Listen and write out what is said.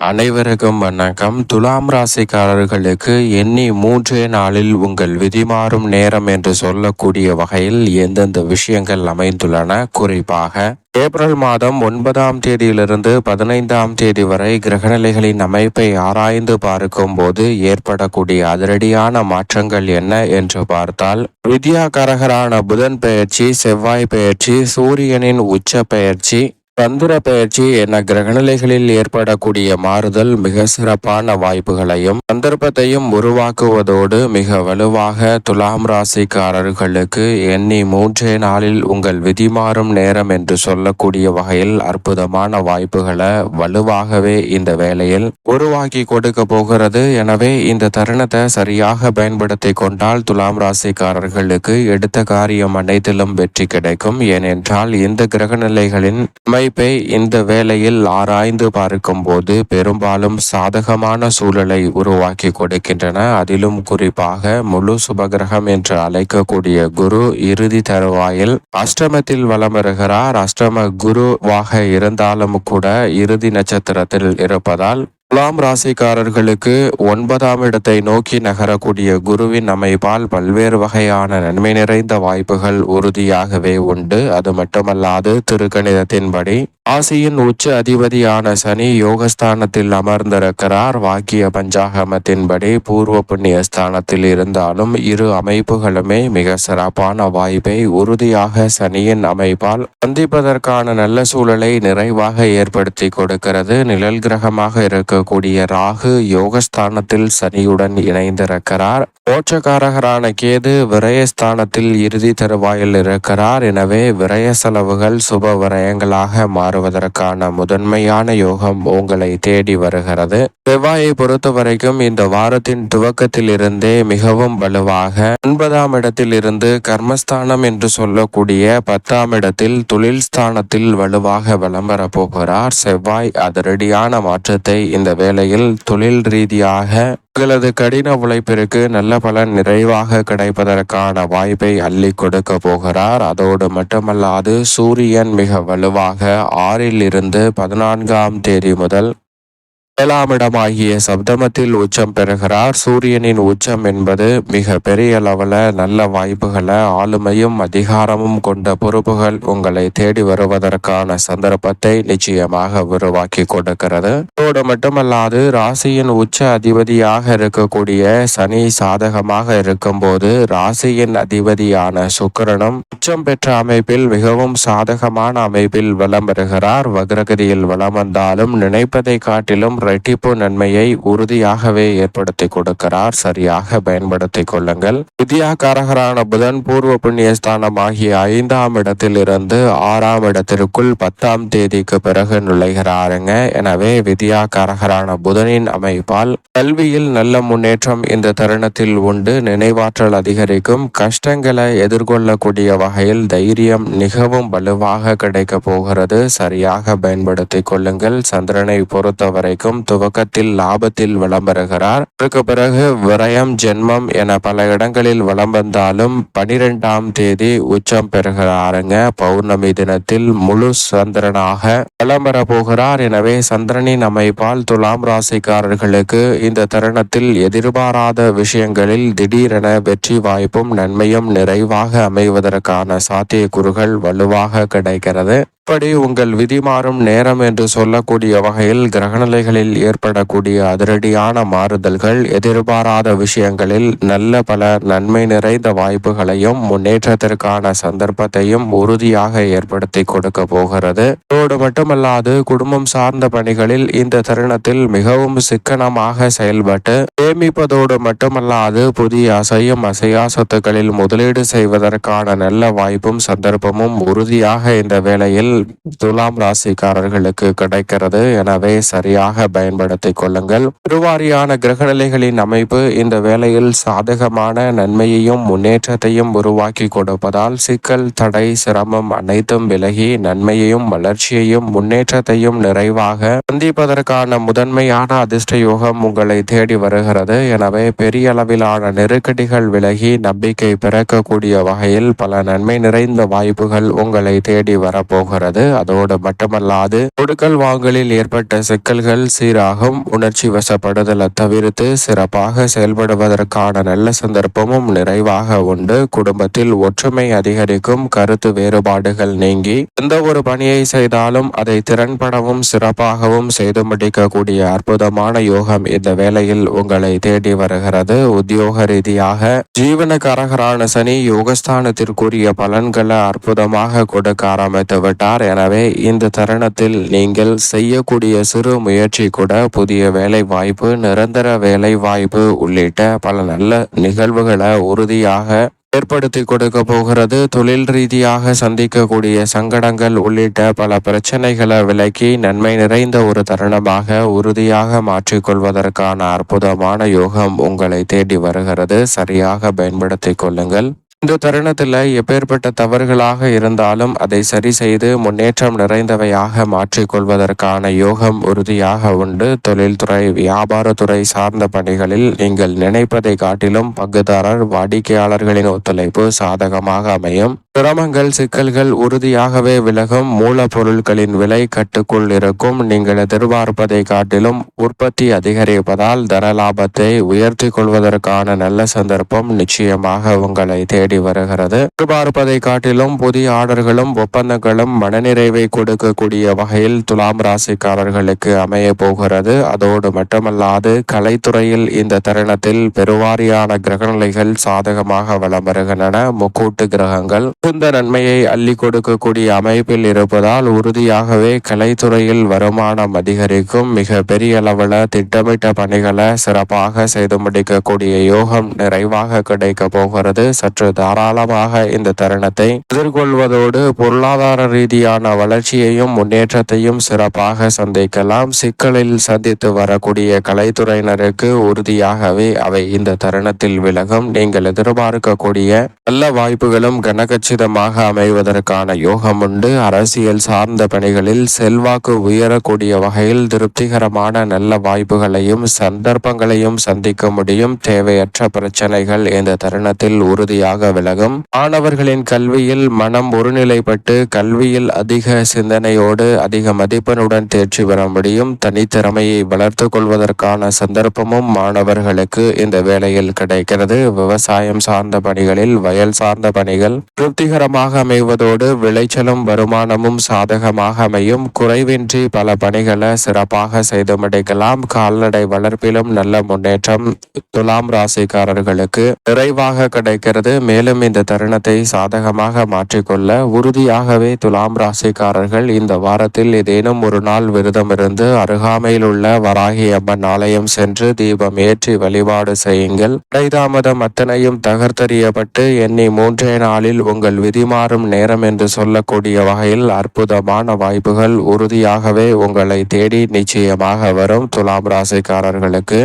அனைவருக்கும் வணக்கம். துலாம் ராசிக்காரர்களுக்கு எண்ணி மூன்றே நாளில் உங்கள் விதிமாறும் நேரம் என்று சொல்லக்கூடிய வகையில் எந்தெந்த விஷயங்கள் அமைந்துள்ளன? குறிப்பாக ஏப்ரல் மாதம் ஒன்பதாம் தேதியிலிருந்து பதினைந்தாம் தேதி வரை கிரகநிலைகளின் அமைப்பை ஆராய்ந்து பார்க்கும் போது ஏற்படக்கூடிய அதிரடியான மாற்றங்கள் என்ன என்று பார்த்தால் வித்யாகரகரான புதன் பெயர்ச்சி செவ்வாய் பெயர்ச்சி சூரியனின் உச்ச பெயர்ச்சி சந்திர பயிற்சி என கிரகநிலைகளில் ஏற்படக்கூடிய மாறுதல் மிக சிறப்பான வாய்ப்புகளையும் சந்தர்ப்பத்தையும் உருவாக்குவதோடு மிக வலுவாக துலாம் ராசிக்காரர்களுக்கு எண்ணி மூன்றே நாளில் உங்கள் விதி மாறும் நேரம் என்று சொல்லக்கூடிய வகையில் அற்புதமான வாய்ப்புகளை வலுவாகவே இந்த வேளையில் உருவாக்கி கொடுக்க போகிறது. எனவே இந்த தருணத்தை சரியாக பயன்படுத்தி கொண்டால் துலாம் ராசிக்காரர்களுக்கு எடுத்த காரியம் அனைத்திலும் வெற்றி கிடைக்கும். ஏனென்றால் இந்த கிரகநிலைகளின் அமைப்பை இந்த வேளையில் ஆராய்ந்து பார்க்கும்போது பெரும்பாலும் சாதகமான சூழலை உருவாக்கி கொடுக்கின்றன. அதிலும் குறிப்பாக முழு சுபகிரகம் என்று அழைக்கக்கூடிய குரு இறுதி தருவாயில் அஷ்டமத்தில் வலம் வருகிறார். அஷ்டம குருவாக இருந்தாலும் கூட இறுதி நட்சத்திரத்தில் இருப்பதால் துலாம் ராசிக்காரர்களுக்கு ஒன்பதாம் இடத்தை நோக்கி நகரக்கூடிய குருவின் அமைப்பால் பல்வேறு வகையான நன்மை நிறைந்த வாய்ப்புகள் உறுதியாகவே உண்டு. அது மட்டுமல்லாது திருக்கணிதத்தின்படி ஆசியின் உச்ச அதிபதியான சனி யோகஸ்தானத்தில் அமர்ந்திருக்கிறார். வாக்கிய பஞ்சாகமத்தின்படி பூர்வ புண்ணிய ஸ்தானத்தில் இருந்தாலும் இரு அமைப்புகளுமே மிக சிறப்பான வாய்ப்பை உறுதியாக சனியின் அமைப்பால் சந்திப்பதற்கான நல்ல சூழலை நிறைவாக ஏற்படுத்தி கொடுக்கிறது. நிழல் கிரகமாக இருக்கக்கூடிய ராகு யோகஸ்தானத்தில் சனியுடன் இணைந்திருக்கிறார். மோட்சக்காரகரான கேது விரயஸ்தானத்தில் இறுதி தருவாயில் இருக்கிறார். எனவே விரய செலவுகள் சுப விரயங்களாக மாறுவதற்கான முதன்மையான யோகம் உங்களை தேடி வருகிறது. செவ்வாயை பொறுத்த வரைக்கும் இந்த வாரத்தின் துவக்கத்தில் இருந்தே மிகவும் வலுவாக ஒன்பதாம் இடத்தில் இருந்து கர்மஸ்தானம் என்று சொல்லக்கூடிய பத்தாம் இடத்தில் தொழில் ஸ்தானத்தில் வலுவாக விளம்பர போகிறார். செவ்வாய் அதிரடியான மாற்றத்தை இந்த வேளையில் தொழில் ரீதியாக உங்களது கடின உழைப்பிற்கு நல்ல பலன் நிறைவாக கிடைப்பதற்கான வாய்ப்பை அள்ளி கொடுக்க போகிறார். அதோடு மட்டுமல்லாது சூரியன் மிக வலுவாக ஆறில் இருந்து பதினான்காம் தேதி முதல் ஏழாம் இடமாகிய சப்தமத்தில் உச்சம் பெறுகிறார். சூரியனின் உச்சம் என்பது மிக பெரிய அளவில் நல்ல வாய்ப்புகளை ஆளுமையும் அதிகாரமும் கொண்ட பொறுப்புகள் உங்களை தேடி வருவதற்கான சந்தர்ப்பத்தை நிச்சயமாக உருவாக்கி கொடுக்கிறது. அதோடு மட்டுமல்லாது ராசியின் உச்ச அதிபதியாக இருக்கக்கூடிய சனி சாதகமாக இருக்கும்போது ராசியின் அதிபதியான சுக்கரனும் உச்சம் பெற்ற அமைப்பில் மிகவும் சாதகமான அமைப்பில் வலம் வருகிறார். வக்ரகதியில் வலம் வந்தாலும் நினைப்பதை காட்டிலும் இரட்டிப்பு நன்மையை உறுதியாகவே ஏற்படுத்தி கொடுக்கிறார். சரியாக பயன்படுத்திக் கொள்ளுங்கள். வித்யாகாரகரான புதன் பூர்வ புண்ணியஸ்தானம் ஆகிய ஐந்தாம் இடத்தில் இருந்து ஆறாம் இடத்திற்குள் பத்தாம் தேதிக்கு பிறகு நுழைகிறாருங்க. எனவே வித்யாகாரகரான புதனின் அமைப்பால் கல்வியில் நல்ல முன்னேற்றம் இந்த தருணத்தில் உண்டு. நினைவாற்றல் அதிகரிக்கும். கஷ்டங்களை எதிர்கொள்ளக்கூடிய வகையில் தைரியம் மிகவும் வலுவாக கிடைக்க போகிறது. சரியாக பயன்படுத்திக் கொள்ளுங்கள். சந்திரனை பொறுத்த வரைக்கும் துவக்கத்தில் லாபத்தில் விளம்பருகிறார் அதற்கு பிறகு விரயம் ஜென்மம் என பல இடங்களில் வளம் வந்தாலும் பனிரெண்டாம் தேதி உச்சம் பெறுகிறாருங்க. பௌர்ணமி தினத்தில் முழு சந்திரனாக விளம்பர போகிறார் எனவே சந்திரனின் அமைப்பால் துலாம் ராசிக்காரர்களுக்கு இந்த தருணத்தில் எதிர்பாராத விஷயங்களில் திடீரென வெற்றி வாய்ப்பும் நன்மையும் நிறைவாக அமைவதற்கான சாத்தியக்கூறுகள் வலுவாக கிடைக்கிறது. இப்படி உங்கள் விதி மாறும் நேரம் என்று சொல்லக்கூடிய வகையில் கிரகநிலைகளில் ஏற்படக்கூடிய அதிரடியான மாறுதல்கள் எதிர்பாராத விஷயங்களில் நல்ல பல நன்மை நிறைந்த வாய்ப்புகளையும் முன்னேற்றத்திற்கான சந்தர்ப்பத்தையும் உறுதியாக ஏற்படுத்தி கொடுக்க போகிறது. அதோடு மட்டுமல்லாது குடும்பம் சார்ந்த பணிகளில் இந்த தருணத்தில் மிகவும் சிக்கனமாக செயல்பட்டு சேமிப்பதோடு மட்டுமல்லாது புதிய அசையும் அசையா சொத்துக்களில் முதலீடு செய்வதற்கான நல்ல வாய்ப்பும் சந்தர்ப்பமும் உறுதியாக இந்த வேளையில் துலாம் ராசிக்காரர்களுக்கு கிடைக்கிறது. எனவே சரியாக பயன்படுத்திக் கொள்ளுங்கள். திருவாரியான கிரகநிலைகளின் அமைப்பு இந்த வேளையில் சாதகமான நன்மையையும் முன்னேற்றத்தையும் உருவாக்கி கொடுப்பதால் சிக்கல் தடை சிரமம் அனைத்தும் விலகி நன்மையையும் வளர்ச்சியையும் முன்னேற்றத்தையும் நிறைவாக சந்திப்பதற்கான முதன்மையான அதிர்ஷ்ட யோகம் உங்களை தேடி வருகிறது. எனவே பெரிய அளவிலான நெருக்கடிகள் விலகி நம்பிக்கை பிறக்கக்கூடிய வகையில் பல நன்மை நிறைந்த வாய்ப்புகள் உங்களை தேடி வரப்போகிறது. போகிறது. அதோட மட்டுமல்லாது கொடுக்கல் வாங்கலில் ஏற்பட்ட சிக்கல்கள் சீராகும் உணர்ச்சி வசப்படுதலை தவிர்த்து சிறப்பாக செயல்படுவதற்கான நல்ல சந்தர்ப்பமும் நிறைவாக உண்டு. குடும்பத்தில் ஒற்றுமை அதிகரிக்கும் கருத்து வேறுபாடுகள் நீங்கி எந்த ஒரு பணியை செய்தாலும் அதை திறன்படவும் சிறப்பாகவும் செய்து முடிக்கக்கூடிய அற்புதமான யோகம் இந்த வேளையில் உங்களை தேடி வருகிறது. உத்தியோக ரீதியாக ஜீவனகாரகரான சனி யோகஸ்தானத்திற்குரிய பலன்களை அற்புதமாக கொடுக்க ஆரம்பித்து விட்டார். எனவே இந்த தருணத்தில் நீங்கள் செய்யக்கூடிய சிறு முயற்சி கூட புதிய வேலை வாய்ப்பு நிரந்தர வேலை வாய்ப்பு உள்ளிட்ட பல நல்ல நிகழ்வுகளை உறுதியாக ஏற்படுத்தி கொடுக்க போகிறது. தொழில் ரீதியாக சந்திக்கக்கூடிய சங்கடங்கள் உள்ளிட்ட பல பிரச்சனைகளை விலக்கி நன்மை நிறைந்த ஒரு தருணமாக உறுதியாக மாற்றிக்கொள்வதற்கான அற்புதமான யோகம் உங்களை தேடி வருகிறது. சரியாக பயன்படுத்திக் கொள்ளுங்கள். இந்த தருணத்தில் எப்பேற்பட்ட தவறுகளாக இருந்தாலும் அதை சரி செய்து முன்னேற்றம் நிறைந்தவையாக மாற்றிக்கொள்வதற்கான யோகம் உறுதியாக உண்டு. தொழில்துறை வியாபாரத்துறை சார்ந்த பணிகளில் நீங்கள் நினைப்பதை காட்டிலும் பங்குதாரர் வாடிக்கையாளர்களின் ஒத்துழைப்பு சாதகமாக அமையும். சிரமங்கள் சிக்கல்கள் உறுதியாகவே விலகும் மூலப்பொருட்களின் விலை கட்டுக்குள் இருக்கும். நீங்கள் எதிர்பார்ப்பதை காட்டிலும் உற்பத்தி அதிகரிப்பதால் தர லாபத்தை உயர்த்தி கொள்வதற்கான நல்ல சந்தர்ப்பம் நிச்சயமாக உங்களை தேடி வருகிறது. எதிர்பார்ப்பதை காட்டிலும் புதிய ஆர்டர்களும் ஒப்பந்தங்களும் மனநிறைவை கொடுக்கக்கூடிய வகையில் துலாம் ராசிக்காரர்களுக்கு அமைய போகிறது. அதோடு மட்டுமல்லாது கலைத்துறையில் இந்த தருணத்தில் பெருவாரியான கிரகநிலைகள் சாதகமாக வலம் வருகின்றன. முக்கூட்டு கிரகங்கள் மிகுந்த நன்மையை அள்ளி கொடுக்கக்கூடிய அமைப்பில் இருப்பதால் உறுதியாகவே கலைத்துறையில் வருமானம் அதிகரிக்கும். மிக பெரிய அளவில் திட்டமிட்ட பணிகளை சிறப்பாக செய்து முடிக்கக்கூடிய யோகம் நிறைவாக கிடைக்க போகிறது. சற்று தாராளமாக இந்த தருணத்தை எதிர்கொள்வதோடு பொருளாதார ரீதியான வளர்ச்சியையும் முன்னேற்றத்தையும் சிறப்பாக சந்திக்கலாம். சிக்கலில் சந்தித்து வரக்கூடிய கலைத்துறையினருக்கு உறுதியாகவே அவை இந்த தருணத்தில் விலகும். நீங்கள் எதிர்பார்க்கக்கூடிய நல்ல வாய்ப்புகளும் கனகச்சி கச்சிதமாக அமைவதற்கான யோகம் உண்டு அரசியல் சார்ந்த பணிகளில் செல்வாக்கு உயரக்கூடிய வகையில் திருப்திகரமான நல்ல வாய்ப்புகளையும் சந்தர்ப்பங்களையும் சந்திக்க முடியும். தேவையற்ற பிரச்சனைகள் இந்த தருணத்தில் உறுதியாக விலகும். மாணவர்களின் கல்வியில் மனம் ஒருநிலைப்பட்டு கல்வியில் அதிக சிந்தனையோடு அதிக மதிப்பெனுடன் தேர்ச்சி பெற முடியும். தனித்திறமையை வளர்த்து கொள்வதற்கான சந்தர்ப்பமும் மாணவர்களுக்கு இந்த வேளையில் கிடைக்கிறது. விவசாயம் சார்ந்த பணிகளில் வயல் சார்ந்த பணிகள் திருப்திகரமாக அமைவதோடு விளைச்சலும் வருமானமும் சாதகமாக அமையும். குறைவின்றி பல பணிகளை சிறப்பாக செய்து முடிக்கலாம். கால்நடை வளர்ப்பிலும் நல்ல முன்னேற்றம் துலாம் ராசிக்காரர்களுக்கு நிறைவாக கிடைக்கிறது. மேலும் இந்த தருணத்தை சாதகமாக மாற்றிக்கொள்ள உறுதியாகவே துலாம் ராசிக்காரர்கள் இந்த வாரத்தில் ஏதேனும் ஒரு நாள் விரதம் இருந்து அருகாமையில் உள்ள வராகி அம்மன் ஆலயம் சென்று தீபம் ஏற்றி வழிபாடு செய்யுங்கள். இடைதாமதம் அத்தனையும் தகர்த்தறியப்பட்டு எண்ணி மூன்றே நாளில் உங்கள் உங்கள் விதிமாறும் நேரம் என்று சொல்லக்கூடிய வகையில் அற்புதமான வாய்ப்புகள் உறுதியாகவே உங்களை தேடி நிச்சயமாக வரும் துலாம் ராசிக்காரர்களுக்கு.